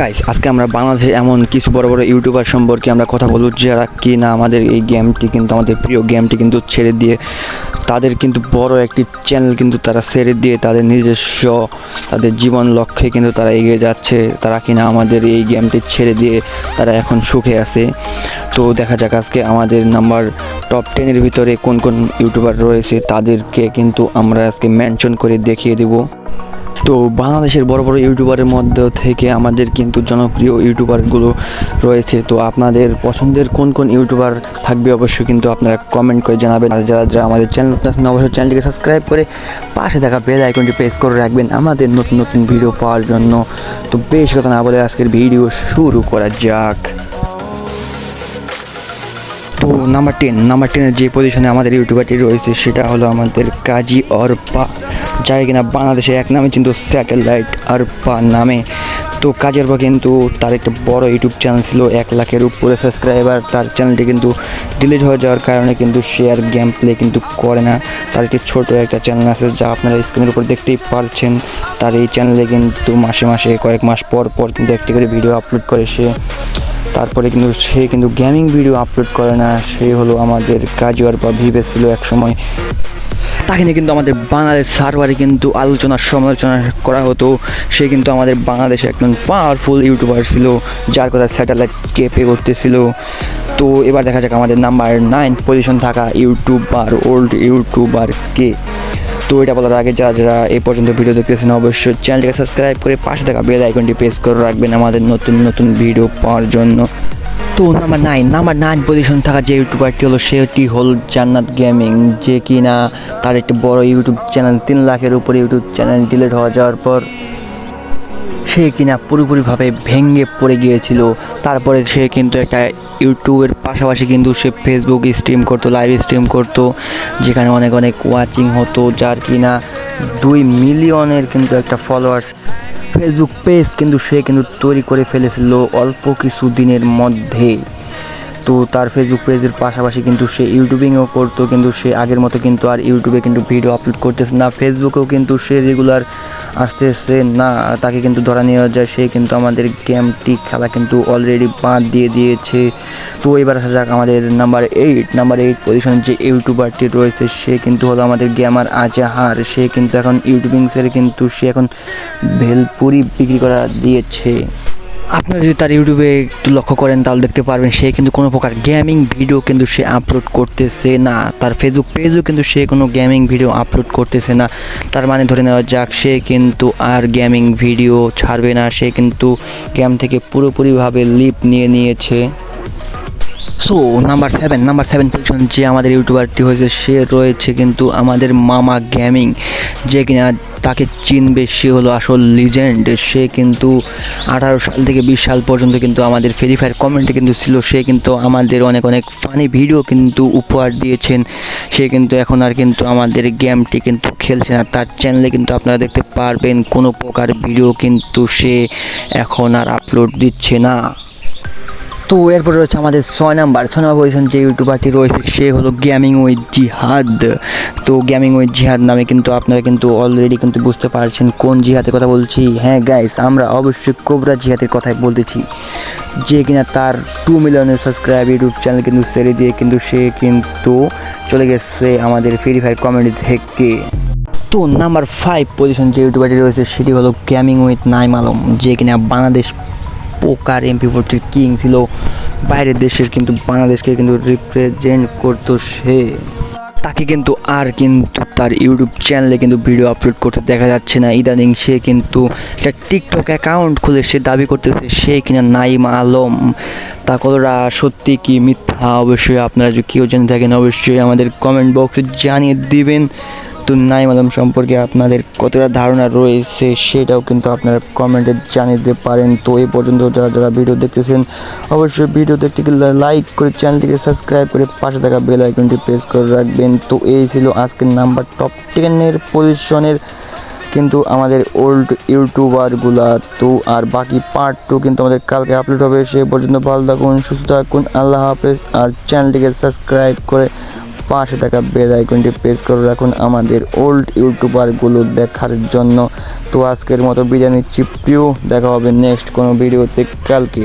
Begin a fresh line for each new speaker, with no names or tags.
Guys আজকে আমরা বাংলাদেশে এমন কিছু বড় বড় ইউটিউবার সম্পর্কে আমরা কথা বলব যারা কি না আমাদের এই গেমটি কিন্তু, আমাদের প্রিয় গেমটি কিন্তু ছেড়ে দিয়ে তাদের কিন্তু বড় একটি চ্যানেল কিন্তু তারা ছেড়ে দিয়ে তাদের নিজস্ব, তাদের জীবন লক্ষ্যে কিন্তু তারা এগিয়ে যাচ্ছে। তারা কিনা আমাদের এই গেমটি ছেড়ে দিয়ে তারা এখন সুখে আছে। তো দেখা যাক আজকে আমাদের নাম্বার টপ টেনের ভিতরে কোন কোন ইউটিউবার রয়েছে, তাদেরকে কিন্তু আমরা আজকে মেনশন করে দেখিয়ে দেবো। তো বাংলাদেশের বড় বড় ইউটিউবারের মধ্যে থেকে আমাদের কিন্তু জনপ্রিয় ইউটিউবারগুলো রয়েছে। তো আপনাদের পছন্দের কোন কোন ইউটিউবার থাকবে অবশ্যই কিন্তু আপনারা কমেন্ট করে জানাবেন। আর যারা যারা আমাদের চ্যানেল আছেন, অবশ্যই চ্যানেলটিকে সাবস্ক্রাইব করে পাশে থাকা বেল আইকনটি প্রেস করে রাখবেন আমাদের নতুন নতুন ভিডিও পাওয়ার জন্য। তো বেশ কথা না বলে আজকের ভিডিও শুরু করা যাক। তো নাম্বার টেন নাম্বার টেনের যে পজিশনে আমাদের ইউটিউবারটি রয়েছে, সেটা হলো আমাদের কাজী অরপা। যাই কিনা বাংলাদেশে এক নামে কিন্তু স্যাটেলাইট অরপা নামে। তো কাজের পর কিন্তু তার একটা বড় ইউটিউব চ্যানেল ছিল এক লাখের উপরে সাবস্ক্রাইবার তার চ্যানেলটি কিন্তু ডিলিট হয়ে যাওয়ার কারণে কিন্তু আর গেম প্লে কিন্তু করে না। তার একটি ছোট একটা চ্যানেল আছে যা আপনারা স্ক্রিনের উপর দেখতেই পারছেন। তার এই চ্যানেলে কিন্তু মাসে মাসে কয়েক মাস পর পর কিন্তু একটি করে ভিডিও আপলোড করে সে। তারপরে কিন্তু সে কিন্তু গেমিং ভিডিও আপলোড করে না। সে হলো আমাদের কাজুয়ার বা ভিভে ছিল এক সময় তাকে নিয়ে কিন্তু আমাদের বাংলাদেশ সার্ভারে কিন্তু আলোচনা, সমালোচনা করা হতো। সে কিন্তু আমাদের বাংলাদেশে একজন পাওয়ারফুল ইউটিউবার ছিল, যার কথা স্যাটেলাইট কেপে করতেছিল। তো এবার দেখা যাক আমাদের নাম্বার নাইন পজিশন থাকা ইউটিউবার ওল্ড ইউটিউবার কে। তো এটা বলার আগে যারা যারা এই পর্যন্ত ভিডিও দেখতেছেন, অবশ্যই চ্যানেলটিকে সাবস্ক্রাইব করে পাশে থাকা বেল আইকনটি প্রেস করে রাখবেন আমাদের নতুন নতুন ভিডিও পাওয়ার জন্য। তো number nine number nine position থাকা যে ইউটিউবারটি হলো, সেটি হল জান্নাত গেমিং যে কিনা তার একটি বড় ইউটিউব চ্যানেল তিন লাখের উপরে ইউটিউব চ্যানেল ডিলিট হওয়া যাওয়ার পর সে কিনা পুরোপুরিভাবে ভেঙে পড়ে গিয়েছিল। তারপরে সে কিন্তু একটা ইউটিউবের পাশাপাশি কিন্তু সে ফেসবুক স্ট্রিম করতো লাইভ স্ট্রিম করতো, যেখানে অনেক অনেক ওয়াচিং হতো, যার কিনা দুই মিলিয়নের কিন্তু একটা ফলোয়ার্স ফেসবুক পেজ কিন্তু সে কিন্তু তৈরি করে ফেলেছিল অল্প কিছু দিনের মধ্যে। তো তার ফেসবুক পেজের পাশাপাশি কিন্তু সে ইউটিউবিংও করতো, কিন্তু সে আগের মতো কিন্তু আর ইউটিউবে কিন্তু ভিডিও আপলোড করতেছে না। ফেসবুকেও কিন্তু সে রেগুলার আসতেছে না, তাকে কিন্তু ধরা নেওয়া যায়। সে কিন্তু আমাদের গেমটি খেলা কিন্তু অলরেডি বাদ দিয়ে দিয়েছে। তো এবার আসা যাক আমাদের নাম্বার এইট নাম্বার এইট পজিশনে যে ইউটিউবারটি রয়েছে, সে কিন্তু হলো আমাদের গেমার আজাহার। সে কিন্তু এখন ইউটিউবিংসের কিন্তু সে এখন ভেলপুরি বিক্রি করা দিয়েছে। আপনারা যদি তার ইউটিউবে একটু লক্ষ্য করেন, তাহলে দেখতে পারবেন সে কিন্তু কোনো প্রকার গেমিং ভিডিও কিন্তু সে আপলোড করতেছে না। তার ফেসবুক পেজও কিন্তু সে কোনো গেমিং ভিডিও আপলোড করতেছে না। তার মানে ধরে নেওয়া যাক, সে কিন্তু আর গেমিং ভিডিও ছাড়বে না। সে কিন্তু গেম থেকে পুরোপুরিভাবে লিপ নিয়ে নিয়েছে। So number seven number seven position যে আমাদের ইউটিউবারটি হয়েছে, সে রয়েছে কিন্তু আমাদের মামা গেমিং যে কিনা তাকে চিনবে সে হলো আসল লিজেন্ড সে কিন্তু আঠারো সাল থেকে বিশ সাল পর্যন্ত কিন্তু আমাদের ফ্রি ফায়ার কমেন্টে কিন্তু ছিল, সে কিন্তু আমাদের অনেক অনেক ফানি ভিডিও কিন্তু উপহার দিয়েছেন, সে কিন্তু এখন আর কিন্তু আমাদের গেমটি কিন্তু খেলছে না, তার চ্যানেলে কিন্তু আপনারা দেখতে পারবেন, কোনো প্রকার ভিডিও কিন্তু সে এখন আর আপলোড দিচ্ছে না। তো এরপরে রয়েছে আমাদের ছয় নাম্বার ছয় নাম্বার পজিশন যে ইউটিউবারটি রয়েছে, সে হলো গেমিং উইথ জিহাদ তো গেমিং উইথ জিহাদ নামে কিন্তু আপনারা কিন্তু অলরেডি কিন্তু বুঝতে পারছেন কোন জিহাদের কথা বলছি। হ্যাঁ গাইস আমরা অবশ্যই কোবরা জিহাদের কথাই বলতেছি, যে কিনা তার টু মিলিয়নের সাবস্ক্রাইব ইউটিউব চ্যানেল কিন্তু ছেড়ে দিয়ে কিন্তু সে কিন্তু চলে গেছে আমাদের ফ্রি ফায়ার কমেডি থেকে। তো নাম্বার ফাইভ পজিশন যে ইউটিউবারটি রয়েছে, সেটি হলো গেমিং উইথ নাইম আলম যে কিনা বাংলাদেশ পোকার এমপি ফোরটির কিং ছিল। বাইরের দেশের কিন্তু বাংলাদেশকে কিন্তু রিপ্রেজেন্ট করতো সে। তাকে কিন্তু আর কিন্তু তার ইউটিউব চ্যানেলে কিন্তু ভিডিও আপলোড করতে দেখা যাচ্ছে না। ইদানিং সে কিন্তু একটা টিকটক অ্যাকাউন্ট খুলে সে দাবি করতেছে সে কিনা নাইম আলম। তা কতটা সত্যি কি মিথ্যা? অবশ্যই আপনারা যদি কেউ জেনে থাকেন, অবশ্যই আমাদের কমেন্ট বক্সে জানিয়ে দিবেন। তো নাইম আলম সম্পর্কে আপনাদের কতটা ধারণা রয়েছে সেটাও কিন্তু আপনারা কমেন্টে জানিয়ে দিতে পারেন। তো এই পর্যন্ত যারা যারা ভিডিও দেখতেছেন, অবশ্যই ভিডিও দেখতে গেলে লাইক করে চ্যানেলটিকে সাবস্ক্রাইব করে পাশে থাকা বেল আইকনটি প্রেস করে রাখবেন। তো এই ছিল আজকের নাম্বার টপ টেনের পজিশনের কিন্তু আমাদের ওল্ড ইউটিউবারগুলা তো আর বাকি পার্ট টু কিন্তু আমাদের কালকে আপলোড হবে। সে পর্যন্ত ভালো থাকুন, সুস্থ থাকুন, আল্লাহ হাফেজ। আর চ্যানেলটিকে সাবস্ক্রাইব করে পাশে থাকা বেল আইকনটি প্রেস করে রাখুন আমাদের ওল্ড ইউটিউবারগুলো দেখার জন্য। তো আজকের মতো বিদায় নিচ্ছি দেখা হবে নেক্সট কোনো ভিডিওতে কালকে।